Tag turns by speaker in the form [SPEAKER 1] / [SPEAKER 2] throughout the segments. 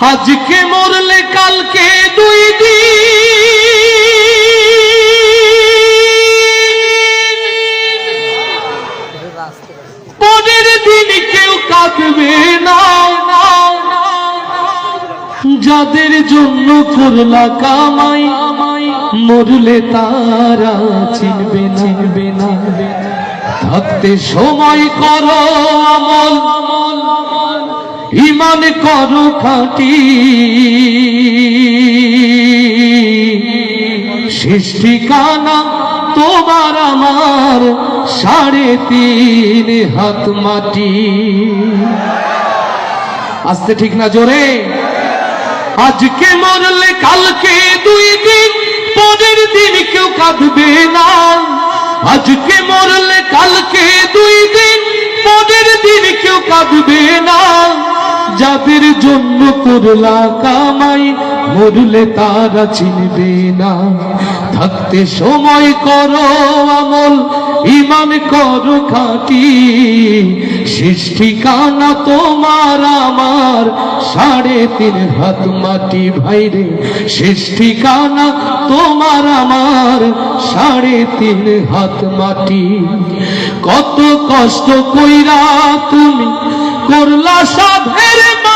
[SPEAKER 1] আজকে মরলে কালকে দুই দিন। পরের দিন কেউ কাঁদবে না। যাদের জন্য করলা কামাই, মরলে তারা চিনবে চিনবে না। থাকতে সময় করো আমল। ইমান করো খাটি। শেষ ঠিকানা তোমার আমার সাড়ে তিন হাত মাটি। আসতে ঠিক না জোরে? আজকে মরলে কালকে দুই দিন, পরের দিন কেউ কাঁদবে না। আজকে মরলে কালকে দুই দিন, পরের দিন কেউ কাঁদবে না। যাদের জন্য করলা কামাই, মরলে তারা চিনবে না। থাকতে সময় করো আমল ইমান করো খাটি। শেষ ঠিকানা তোমার আমার। সাড়ে তিন হাত মাটি ভাইরে শেষ ঠিকানা তোমার আমার। সাড়ে তিন হাত মাটি। কত কষ্ট কইরা তুমি করলা সাধের বাড়ি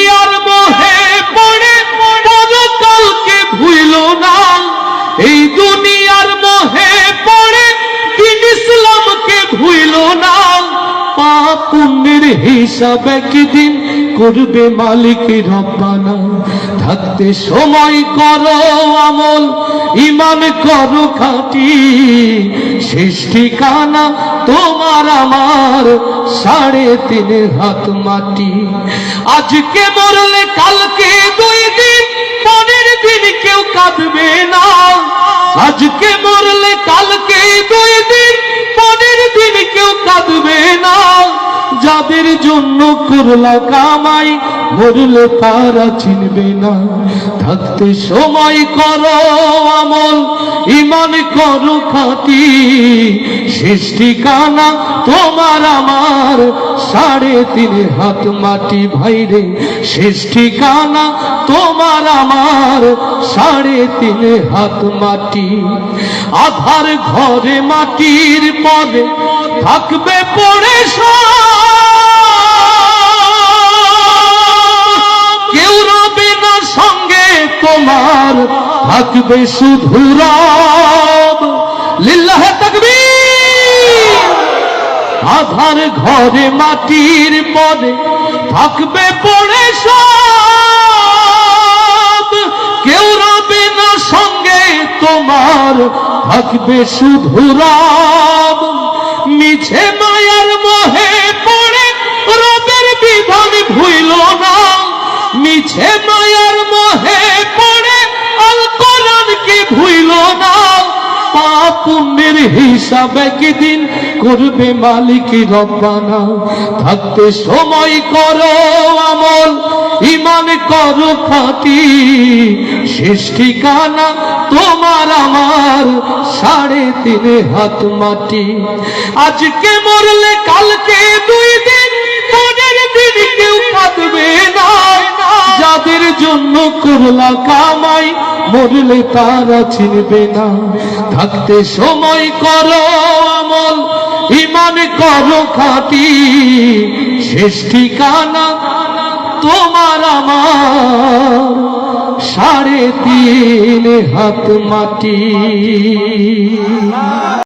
[SPEAKER 1] হিসাব একদিন করবে মালিক রব্বানা। থাকতে সময় করো আমল, ইমান করো খাটি। শেষ ঠিকানা তোমার আমার, সাড়ে তিন হাত মাটি। আজকে মরলে কালকে দুই দিন, পরের দিন কেউ কাঁদবে না। আজকে মরলে কালকে দুই দিন, পরের দিন কেউ কাঁদবে না। যাদের জন্য করলা কামাই, মরলে তারা চিনবে না। থাকতে সময় করো আমল ইমান করো খাতি শেষ ঠিকানা তোমার আমার, সাড়ে তিন হাত মাটি ভাইরে। শেষ ঠিকানা তোমার আমার, সাড়ে তিন হাত মাটি। আধার ঘরে মাটির পদে থাকবে পড়ে থাকবে শুধু রব লিল্লাহ আধার ঘরে মাটির পদে থাকবে পড়ে কেউ রবে না সঙ্গে তোমার থাকবে শুধু রব মিছে মায়ার মোহে পড়ে রবের বিধান ভুইল না। মিছে মায়ার মোহে পড়ে ভুইল না। পাপ পুণ্যের হিসাব একদিন করবে মালিক রব্বানা। থাকতে সময় করো আমল ইমান করো খাতি শেষ ঠিকানা তোমার আমার, সাড়ে তিন হাত মাটি। আজকে মরলে কালকে দুই দিন পরের দিন কেউ কাঁদবে না। যাদের জন্য করলা কামাই মরলে তারা চিনবে না। থাকতে সময় করো আমল ইমান করো খাতি শেষ ঠিকানা তোমার আমার। সাড়ে তিন হাত মাটি।